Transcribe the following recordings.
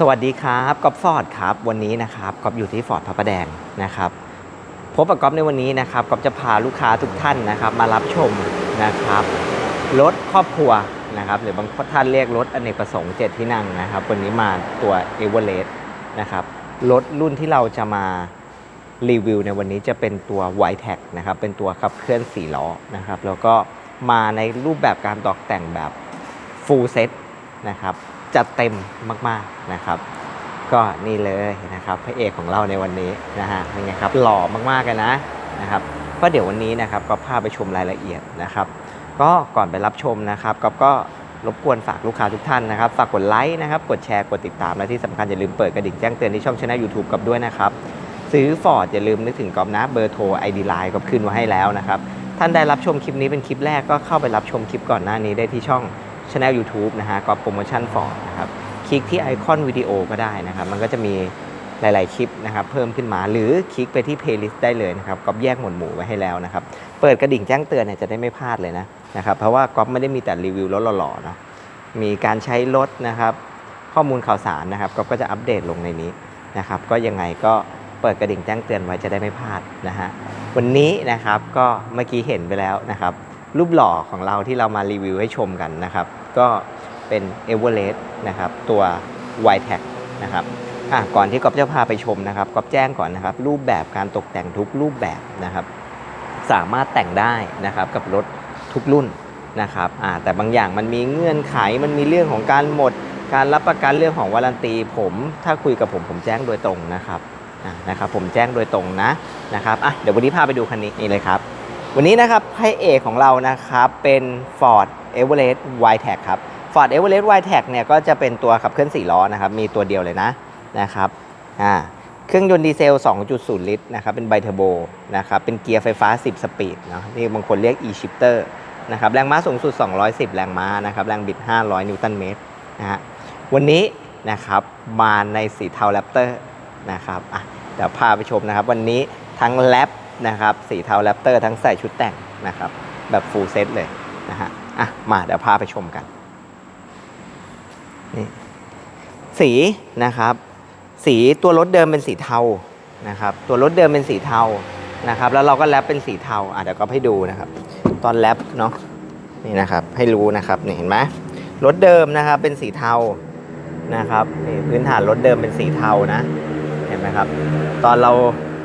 สวัสดีครับกอฟฟอร์ดครับวันนี้นะครับกอฟอยู่ที่ฟอร์ดพระประแดงนะครับพบกับกอฟในวันนี้นะครับกอฟจะพาลูกค้าทุกท่านนะครับ มารับชมนะครับรถครอบครัวนะครับ หรือบางท่านเรียกรถอเนกประสงค์เจ็ดที่นั่งนะครับ วันนี้มาตัวเอเวอเรสต์นะครับรถรุ่นที่เราจะมารีวิวในวันนี้จะเป็นตัว y t e c นะครับเป็นตัวขับเคลื่อน4ล้อนะครับแล้วก็มาในรูปแบบการตกแต่งแบบ full set นะครับ จัดเต็มมากๆนะครับ ก็นี่เลยนะครับพระเอกของเราในวันนี้นะฮะเป็นไงครับหล่อมากๆกันนะนะครับก็เดี๋ยววันนี้นะครับก็พาไปชมรายละเอียดนะครับ ก็ก่อนไปรับชมนะครับก็ก็รบกวนฝากลูกค้าทุกท่านนะครับ ฝากกดไลค์นะครับ กดแชร์ กดติดตาม และที่สำคัญอย่าลืมเปิดกระดิ่งแจ้งเตือนที่ช่องช anel YouTube กับด้วยนะครับ ซื้อฟอร์ดอย่าลืมนึกถึงกอบนะเบอร์โทร ID Line ก็ขึ้นไว้ให้แล้วนะครับ ท่านได้รับชมคลิปนี้เป็นคลิปแรกก็เข้าไปรับชมคลิปก่อนหน้านี้ได้ที่ช่อง ช anel YouTube นะฮะก็โปรโมชั่นฟอร์ดนะครับคลิกที่ไอคอนวิดีโอก็ได้นะครับมันก็จะมีหลาย ๆ คลิปนะครับเพิ่มขึ้นมาหรือคลิกไปที่เพลย์ลิสต์ได้เลยนะครับก๊อฟแยกหมวดหมู่ไว้ให้แล้วนะครับเปิดกระดิ่งแจ้งเตือนเนี่ยจะได้ไม่พลาดเลยนะนะครับเพราะว่าก๊อฟไม่ได้มีแต่รีวิวรถหล่อๆเนาะมีการใช้รถนะครับข้อมูลข่าวสารนะครับก๊อฟก็จะอัปเดตลงในนี้นะครับก็ยังไงก็เปิดกระดิ่งแจ้งเตือนไว้จะได้ไม่พลาดนะฮะวันนี้นะครับก็เมื่อกี้เห็นไปแล้วนะครับ รูปหล่อของเราที่เรามารีวิวให้ชมกันนะครับ ก็เป็น e v e r e s t นะครับ ตัว y t e c นะครับก่อนที่ก๊อฟจะพาไปชมนะครับก๊อฟแจ้งก่อนนะครับ รูปแบบการตกแต่งทุกรูปแบบนะครับ สามารถแต่งได้นะครับกับรถทุกรุ่นนะครับแต่บางอย่างมันมีเงื่อนไขมันมีเรื่องของการหมด การรับประกันเรื่องของวารันตี ผม ถ้าคุยกับผมผมแจ้งโดยตรงนะครับนะครับ ผมแจ้งโดยตรงนะนะครับอะเดี๋ยววันนี้พาไปดูคันนี้นี่เลยครับ วันนี้นะครับพระเอกของเรานะครับเป็น Ford Everest y t e c ครับ Ford Everest y t e c เนี่ยก็จะเป็นตัวขับเคลื่อน4ล้อนะครับ มีตัวเดียวเลยนะนะครับอ่าเครื่องยนต์ดีเซล 2.0 ลิตรนะครับ เป็นไบเทอร์โบนะครับ เป็นเกียร์ไฟฟ้า 10 สปีดนะนี่บางคนเรียก e-shifter นะครับ แรงม้าสูงสุด 210 แรงม้านะครับ แรงบิด 500 นิวตันเมตรนะฮะ วันนี้นะครับมาในสีเทาแรปเตอร์นะครับอะเดี๋ยวพาไปชมนะครับ วันนี้ทั้งแรป นะครับสีเทาแรปเตอร์ทั้งใส่ชุดแต่งนะครับ แบบฟูลเซตเลยนะฮะอะมาเดี๋ยวพาไปชมกันนี่สีนะครับ สีตัวรถเดิมเป็นสีเทานะครับ ตัวรถเดิมเป็นสีเทานะครับ แล้วเราก็แรปเป็นสีเทาอะเดี๋ยวก็ให้ดูนะครับ ตอนแรปเนาะนี่นะครับให้รู้นะครับนี่เห็นไหมรถเดิมนะครับเป็นสีเทานะครับนี่พื้นฐานรถเดิมเป็นสีเทานะเห็นไหมครับ ตอนเรา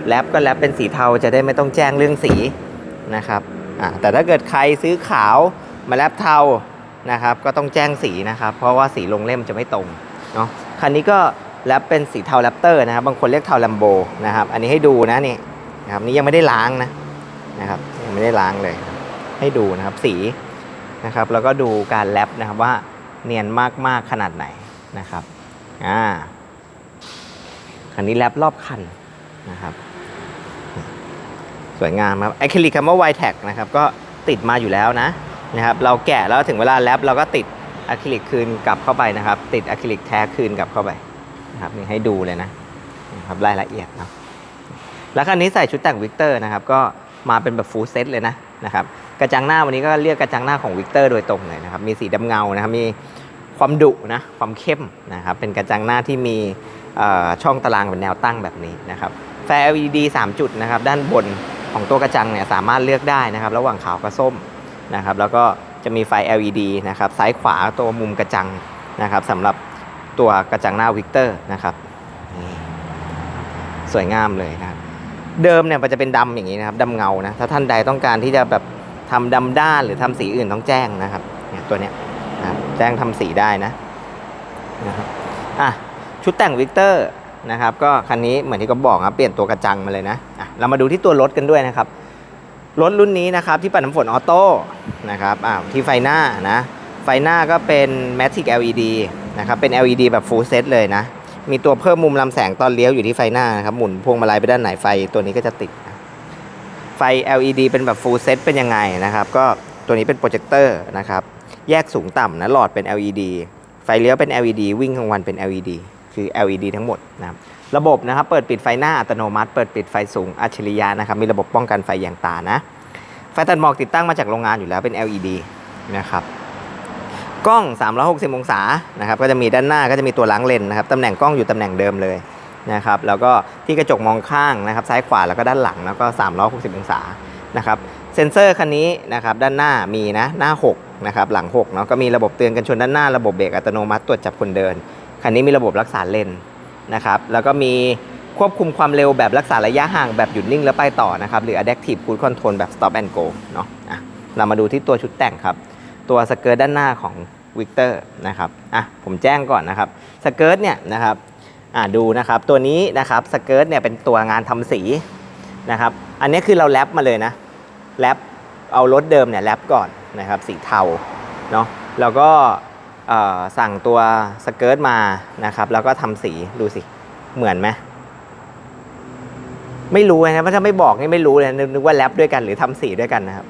แรปก็แรปเป็นสีเทาจะได้ไม่ต้องแจ้งเรื่องสีนะครับแต่ถ้าเกิดใครซื้อขาวมาแรปเทานะครับ ก็ต้องแจ้งสีนะครับ เพราะว่าสีลงเล่มจะไม่ตรงเนาะคันนี้ก็แรปเป็นสีเทาแรปเตอร์นะครับบางคนเรียกเทาแลมโบนะครับ อันนี้ให้ดูนะนี่นะครับนี่ยังไม่ได้ล้างนะนะครับยังไม่ได้ล้างเลย ให้ดูนะครับสีนะครับ แล้วก็ดูการแรปนะครับว่าเนียนมากๆขนาดไหนนะครับอ่าคันนี้แรปรอบคันนะครับ สวยงามครับไอคลิกคำว่า y t a g นะครับก็ติดมาอยู่แล้วนะนะครับเราแกะแล้วถึงเวลาแรปเราก็ติดอะคริลิกคืนกลับเข้าไปนะครับ ติดอะคริลิกแท้คืนกลับเข้าไปนะครับนี่ให้ดูเลยนะนะครับรายละเอียดเนาะแล้วคันนี้ใส่ชุดแต่งวิกเตอร์นะครับก็มาเป็นแบบฟูลเซตเลยนะนะครับกระจังหน้าวันนี้ก็เรียกกระจังหน้าของวิกเตอร์โดยตรงเลยนะครับมีสีดำเงานะครับมีความดุนะความเข้มนะครับเป็นกระจังหน้าที่มีช่องตารางเป็นแนวตั้งแบบนี้นะครับไฟร์ LED 3 จุดนะครับด้านบน ของตัวกระจังเนี่ยสามารถเลือกได้นะครับ ระหว่างขาวกับส้มนะครับ แล้วก็จะมีไฟ LED นะครับซ้ายขวาตัวมุมกระจังนะครับสำหรับตัวกระจังหน้าวิกเตอร์นะครับสวยงามเลยนะครับเดิมเนี่ยมันจะเป็นดำอย่างนี้นะครับดำเงานะถ้าท่านใดต้องการที่จะแบบทำดำด้านหรือทำสีอื่นต้องแจ้งนะครับเนี่ยตัวเนี้ยนะแจ้งทำสีได้นะนะครับอะชุดแต่งวิกเตอร์ นะครับก็คันนี้เหมือนที่ก็บอกครับเปลี่ยนตัวกระจังมาเลยนะะเรามาดูที่ตัวรถกันด้วยนะครับรถรุ่นนี้นะครับที่ปัดน้ำฝนออโต้นะครับอ่าที่ไฟหน้านะไฟหน้าก็เป็น Matic LED นะครับเป็น LED แบบ full set เลยนะมีตัวเพิ่มมุมลำแสงตอนเลี้ยวอยู่ที่ไฟหน้านะครับหมุนพวงมาลัยไปด้านไหนไฟตัวนี้ก็จะติดนะไฟ LED เป็นแบบ full set เป็นยังไงนะครับก็ตัวนี้เป็นโปรเจคเตอร์นะครับแยกสูงต่ำนะหลอดเป็น LED ไฟเลี้ยวเป็น LED วิ่งกลางวันเป็น LED คือ LED ทั้งหมดนะครับระบบนะครับเปิดปิดไฟหน้าอัตโนมัติ เปิดปิดไฟสูงอัจฉริยะนะครับมีระบบป้องกันไฟแยงตานะไฟตัดหมอกติดตั้งมาจากโรงงานอยู่แล้วเป็น LED นะครับกล้อง 360 องศานะครับก็จะมีด้านหน้าก็จะมีตัวล้างเลนนะครับตำแหน่งกล้องอยู่ตำแหน่งเดิมเลยนะครับแล้วก็ที่กระจกมองข้างนะครับซ้ายขวาแล้วก็ด้านหลังแล้วก็ 360 องศานะครับเซ็นเซอร์คันนี้นะครับด้านหน้ามีนะหน้า 6นะครับหลัง6เนาะก็มีระบบเตือนกันชนด้านหน้าระบบเบรกอัตโนมัติตรวจจับคนเดิน คันนี้มีระบบรักษาเลนนะครับแล้วก็มีควบคุมความเร็วแบบรักษาระยะห่างแบบหยุดนิ่งแล้วไปต่อนะครับหรือ adaptive cruise control แบบ stop and go เนาะอะเรามาดูที่ตัวชุดแต่งครับ ตัวสเกิร์ตด้านหน้าของวิกเตอร์นะครับอะผมแจ้งก่อนนะครับสเกิร์ตเนี่ยนะครับอะดูนะครับตัวนี้นะครับสเกิร์ตเนี่ยเป็นตัวงานทำสีนะครับอันนี้คือเราแรปมาเลยนะแรปเอารถเดิมเนี่ยแรปก่อนนะครับสีเทาเนาะแล้วก็ สั่งตัวสเกิร์ตมานะครับ แล้วก็ทำสีดูสิ เหมือนไหมไม่รู้นะเพราะถ้าไม่บอกนี่ไม่รู้เลยนึกนึกว่าแรปด้วยกันหรือทำสีด้วยกันนะครับ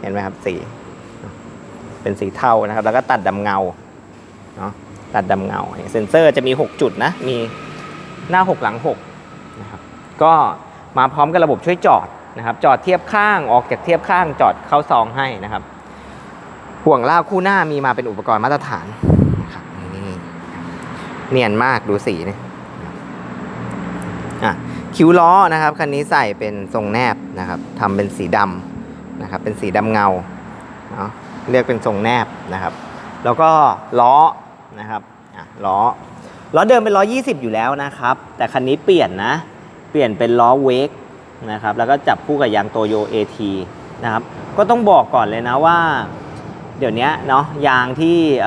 เห็นไหมครับสีเป็นสีเทานะครับ แล้วก็ตัดดำเงาเนาะตัดดำเงาเซนเซอร์จะมี 6 จุดนะ มีหน้า 6 หลัง6นะครับก็มาพร้อมกับระบบช่วยจอดนะครับ จอดเทียบข้างออกจากเทียบข้างจอดเข้าซองให้นะครับ ห่วงลากคู่หน้ามีมาเป็นอุปกรณ์มาตรฐานนะครับนี่เนียนมากดูสีนี่อะคิ้วล้อนะครับคันนี้ใส่เป็นทรงแนบนะครับทำเป็นสีดำนะครับ เป็นสีดำเงาเนาะเรียกเป็นทรงแนบนะครับ แล้วก็ล้อนะครับอะล้อล้อเดิมเป็นล้อ 20 อยู่แล้วนะครับ แต่คันนี้เปลี่ยนนะ เปลี่ยนเป็นล้อเวกนะครับ แล้วก็จับคู่กับยางโตโย AT นะครับ ก็ต้องบอกก่อนเลยนะว่า เดี๋ยวนี้เนาะยางที่เ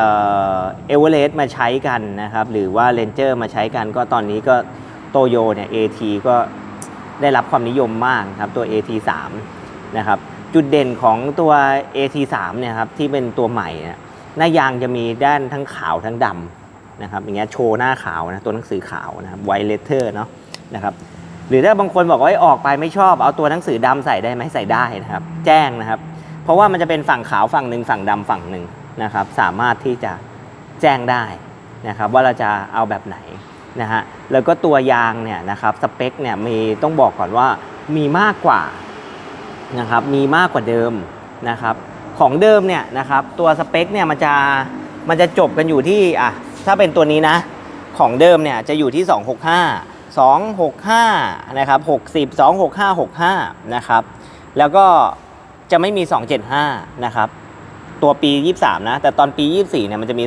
อเวอเรสต์มาใช้กันนะครับหรือว่าเ a นเจอร์มาใช้กันก็ตอนนี้ก็โตโยเนี่ย AT ก็ได้รับความนิยมมากครับตัว AT3 นะครับจุดเด่นของตัว AT3 เนี่ยครับที่เป็นตัวใหม่นี่ยหน้ายางจะมีด้านทั้งขาวทั้งดำนะครับอย่างเงี้ยโชว์หน้าขาวนะตัวหนังสือขาวนะครับไวเลเทอร์เนาะนะครับหรือถ้าบางคนบอกว่าออกไปไม่ชอบเอาตัวหนังสือดำใส่ได้ไหมใส่ได้นะครับ แจ้งนะครับ เพราะว่ามันจะเป็นฝั่งขาวฝั่งหนึ่งฝั่งดำฝั่งหนึ่งนะครับ สามารถที่จะแจ้งได้นะครับ ว่าเราจะเอาแบบไหนนะฮะแล้วก็ตัวยางเนี่ยนะครับสเปคเนี่ยมีต้องบอกก่อนว่ามีมากกว่านะครับมีมากกว่าเดิมนะครับของเดิมเนี่ยนะครับตัวสเปคเนี่ยมันจะมันจะจบกันอยู่ที่อะถ้าเป็นตัวนี้นะของเดิมเนี่ยจะอยู่ที่ 265 265นะครับ60 265 65นะครับแล้วก็ จะไม่มี 275 นะครับ ตัวปี 23 นะ แต่ตอนปี 24 เนี่ยมันจะมี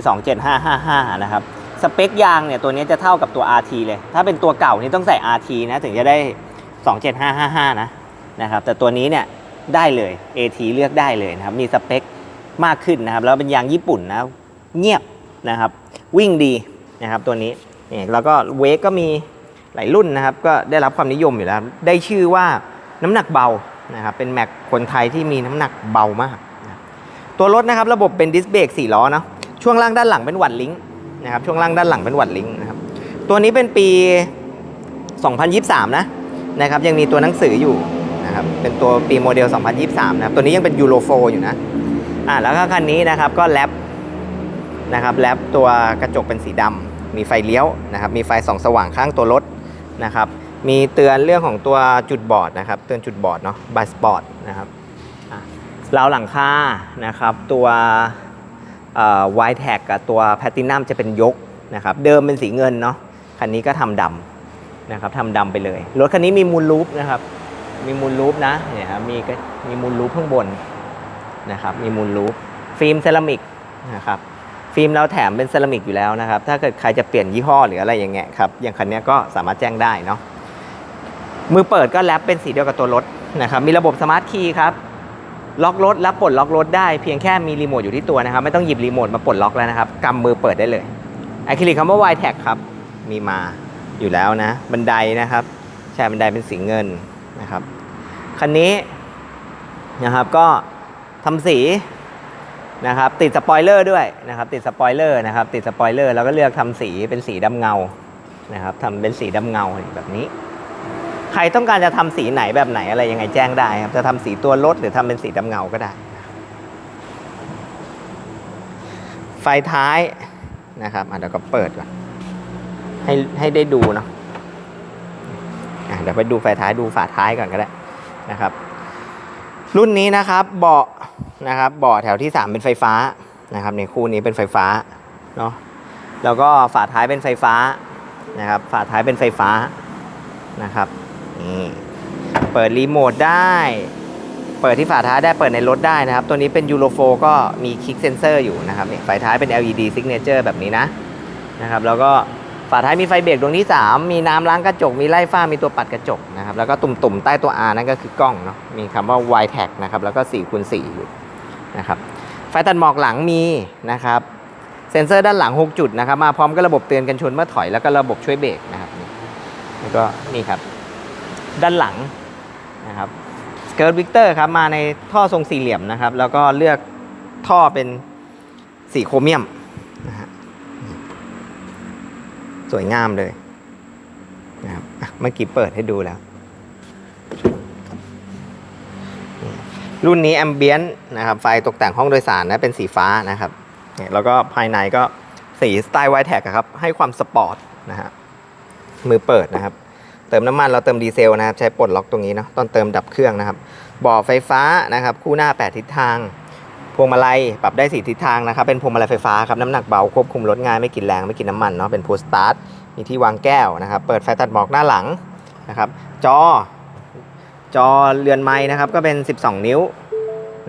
27555 นะครับ สเปคยางเนี่ยตัวนี้จะเท่ากับตัว RT เลย ถ้าเป็นตัวเก่านี่ต้องใส่ RT นะถึงจะได้ 27555 นะนะครับ แต่ตัวนี้เนี่ยได้เลย AT เลือกได้เลยนะครับ มีสเปคมากขึ้นนะครับ แล้วเป็นยางญี่ปุ่นนะ เงียบนะครับ วิ่งดีนะครับตัวนี้นี่แล้วก็เวกก็มีหลายรุ่นนะครับ ก็ได้รับความนิยมอยู่แล้ว ได้ชื่อว่าน้ำหนักเบา นะครับเป็นแม็กคนไทยที่มีน้ำหนักเบามากนะตัวรถนะครับระบบเป็นดิสเบรก4ล้อเนาะช่วงล่างด้านหลังเป็นวัดลิงก์นะครับช่วงล่างด้านหลังเป็นวัดลิงก์นะครับตัวนี้เป็นปี 2023 นะนะครับยังมีตัวหนังสืออยู่นะครับเป็นตัวปีโมเดล 2023 นะครับตัวนี้ยังเป็นยูโรโฟอยู่นะอ่าแล้วก็คันนี้นะครับก็แรปนะครับแรปตัวกระจกเป็นสีดำมีไฟเลี้ยวนะครับมีไฟส่องสว่างข้างตัวรถนะครับ มีเตือนเรื่องของตัวจุดบอดนะครับ เตือนจุดบอดเนาะบัสปอร์ตนะครับอะราวหลังคานะครับ ตัววท์แท็กกับตัวแพตตินัมจะเป็นยกนะครับ เดิมเป็นสีเงินเนาะคันนี้ก็ทำดำนะครับทำดำไปเลย รถคันนี้มีมูลลูปนะครับ มีมูลลูปนะเนี่ยมีมีมูลลูปข้างบนนะครับ มีมูลลูปฟิล์มเซรามิกนะครับฟิล์มเราแถมเป็นเซรามิกอยู่แล้วนะครับ ถ้าเกิดใครจะเปลี่ยนยี่ห้อหรืออะไรอย่างเงี้ยครับ อย่างคันนี้ก็สามารถแจ้งได้เนาะ มือเปิดก็แรปเป็นสีเดียวกับตัวรถนะครับ มีระบบสมาร์ทคีย์ครับ ล็อกรถแล้วปลดล็อกรถได้เพียงแค่มีรีโมทอยู่ที่ตัวนะครับ ไม่ต้องหยิบรีโมทมาปลดล็อกแล้วนะครับ กำมือเปิดได้เลยอะคริลิกคำว่า y t a g ครับ มีมาอยู่แล้วนะ บันไดนะครับ ใช่บันไดเป็นสีเงินนะครับ คันนี้นะครับก็ทำสีนะครับติดสปอยเลอร์ด้วยนะครับติดสปอยเลอร์นะครับติดสปอยเลอร์แล้วก็เลือกทำสีเป็นสีดำเงานะครับทำเป็นสีดำเงาแบบนี้ รต้องการจะทำสีไหนแบบไหนอะไรยังไงแจ้งได้ครับ จะทำสีตัวรถหรือทำเป็นสีดำเงาก็ได้ ไฟท้ายนะครับเดี๋ยวก็เปิดก่อน ให้ให้ได้ดูเนาะอะเดี๋ยวไปดูไฟท้ายดูฝาท้ายก่อนก็ได้นะครับ รุ่นนี้นะครับเบาะนะครับเบาะแถวที่ 3 เป็นไฟฟ้านะครับ ในคู่นี้เป็นไฟฟ้าเนาะแล้วก็ฝาท้ายเป็นไฟฟ้านะครับ ฝาท้ายเป็นไฟฟ้านะครับ นี่เปิดรีโมทได้ เปิดที่ฝาท้ายได้เปิดในรถได้นะครับ ตัวนี้เป็นยูโรโฟก็มีคลิกเซนเซอร์อยู่นะครับนี่ไฟท้ายเป็น LED signature แบบนี้นะนะครับ แล้วก็ฝาท้ายมีไฟเบรกดวงที่ 3 มีน้ำล้างกระจก มีไล่ฝ้า มีตัวปัดกระจกนะครับ แล้วก็ตุ่มๆ ใต้ตัว R นั่นก็คือกล้องเนาะ มีคำว่า y t a g นะครับ แล้วก็4คูณ4อยู่นะครับ ไฟตัดหมอกหลังมีนะครับ เซ็นเซอร์ด้านหลัง 6 จุดนะครับ มาพร้อมกับระบบเตือนกันชนเมื่อถอย แล้วก็ระบบช่วยเบรกนะครับนี่แล้วก็นี่ครับ ด้านหลังนะครับสเกิร์ตวิกเตอร์ครับมาในท่อทรงสี่เหลี่ยมนะครับ แล้วก็เลือกท่อเป็นสีโครเมียมนะฮะสวยงามเลยนะครับเมื่อกี้เปิดให้ดูแล้ว รุ่นนี้แอมเบียนนะครับ ไฟตกแต่งห้องโดยสารนะเป็นสีฟ้านะครับแล้วก็ภายในก็สีสไตล์ไวท์แท็กครับ ให้ความสปอร์ตนะฮะมือเปิดนะครับ เติมน้ำมันเราเติมดีเซลนะครับใช้ปลดล็อกตรงนี้เนาะตอนเติมดับเครื่องนะครับบ่อไฟฟ้านะครับคู่หน้า 8 ทิศทางพวงมาลัยปรับได้ 4 ทิศทางนะครับเป็นพวงมาลัยไฟฟ้าครับน้ำหนักเบาควบคุมรถง่ายไม่กินแรงไม่กินน้ำมันเนาะเป็นพูสตาร์ทมีที่วางแก้วนะครับเปิดไฟตัดหมอกหน้าหลังนะครับจอ จอเรือนไม้นะครับก็เป็น 12 นิ้ว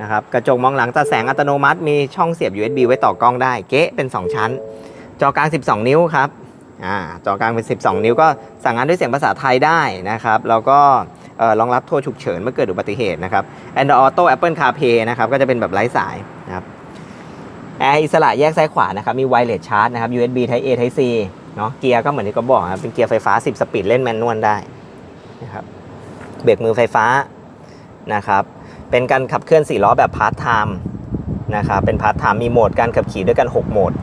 นะครับกระจกมองหลังตัดแสงอัตโนมัติ มีช่องเสียบ USB ไว้ต่อกล้องได้เก๊ะเป็น 2 ชั้น จอกลาง 12 นิ้วครับ อ่าจอกลางเป็น 12 นิ้วก็สั่งงานด้วยเสียงภาษาไทยได้นะครับแล้วก็เอ่อรองรับโทรฉุกเฉินเมื่อเกิดอุบัติเหตุนะครับ Android Auto Apple CarPlay นะครับก็จะเป็นแบบไร้สายนะครับแอร์อิสระแยกซ้ายขวานะครับมีไวเลสชาร์จนะครับ USB Type A Type C เนาะเกียร์ก็เหมือนที่ก็บอกครับเป็นเกียร์ไฟฟ้า 10 สปีดเล่นแมนนวลได้นะครับเบรกมือไฟฟ้านะครับเป็นการขับเคลื่อน 4 ล้อแบบพาร์ทไทม์นะครับเป็นพาร์ทไทม์มีโหมดการขับขี่ด้วยกัน 6 โหมด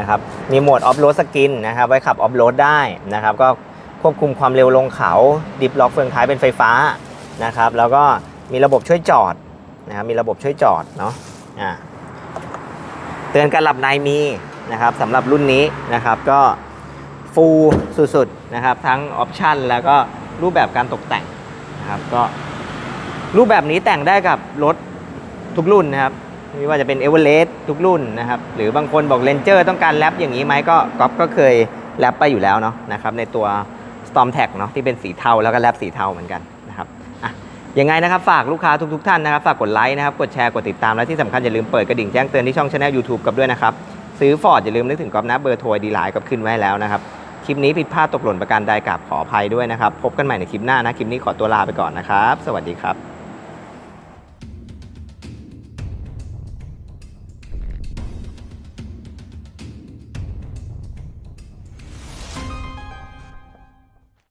นะครับ มีโหมดออฟโรดสกินนะครับ ไว้ขับออฟโรดได้นะครับ ก็ควบคุมความเร็วลงเขา ดิฟล็อกเฟืองท้ายเป็นไฟฟ้านะครับ แล้วก็มีระบบช่วยจอดนะครับ มีระบบช่วยจอดเนาะอ่าเตือนการหลับในมีนะครับสำหรับรุ่นนี้นะครับก็ฟูลสุดๆนะครับ ทั้งออปชันแล้วก็รูปแบบการตกแต่งนะครับก็รูปแบบนี้แต่งได้กับรถทุกรุ่นนะครับ ไม่ว่าจะเป็นเอเวอเรสต์ทุกรุ่นนะครับ หรือบางคนบอกเ a นเจอร์ต้องการแรปอย่างนี้ไหมก็ก๊อฟก็เคยแรปไปอยู่แล้วเนาะนะครับในตัว Storm t a g เนาะที่เป็นสีเทาแล้วก็แรปสีเทาเหมือนกันนะครับอะยังไงนะครับฝากลูกค้าทุกๆท่านนะครับ ฝากกดไลค์นะครับ กดแชร์กดติดตามและที่สำคัญอย่าลืมเปิดกระดิ่งแจ้งเตือนที่ช่องช anel YouTube กับด้วยนะครับซื้อฟอร์ดอย่าลืมนึกถึงก๊อฟนะเบอร์โทรดีไลน์กับขึ้นไว้แล้วนะครับคลิปนี้ผิดพลาดตกหล่นประการใดกราบขออภัยด้วยนะครับ พบกันใหม่ในคลิปหน้านะ คลิปนี้ขอตัวลาไปก่อนนะครับ สวัสดีครับ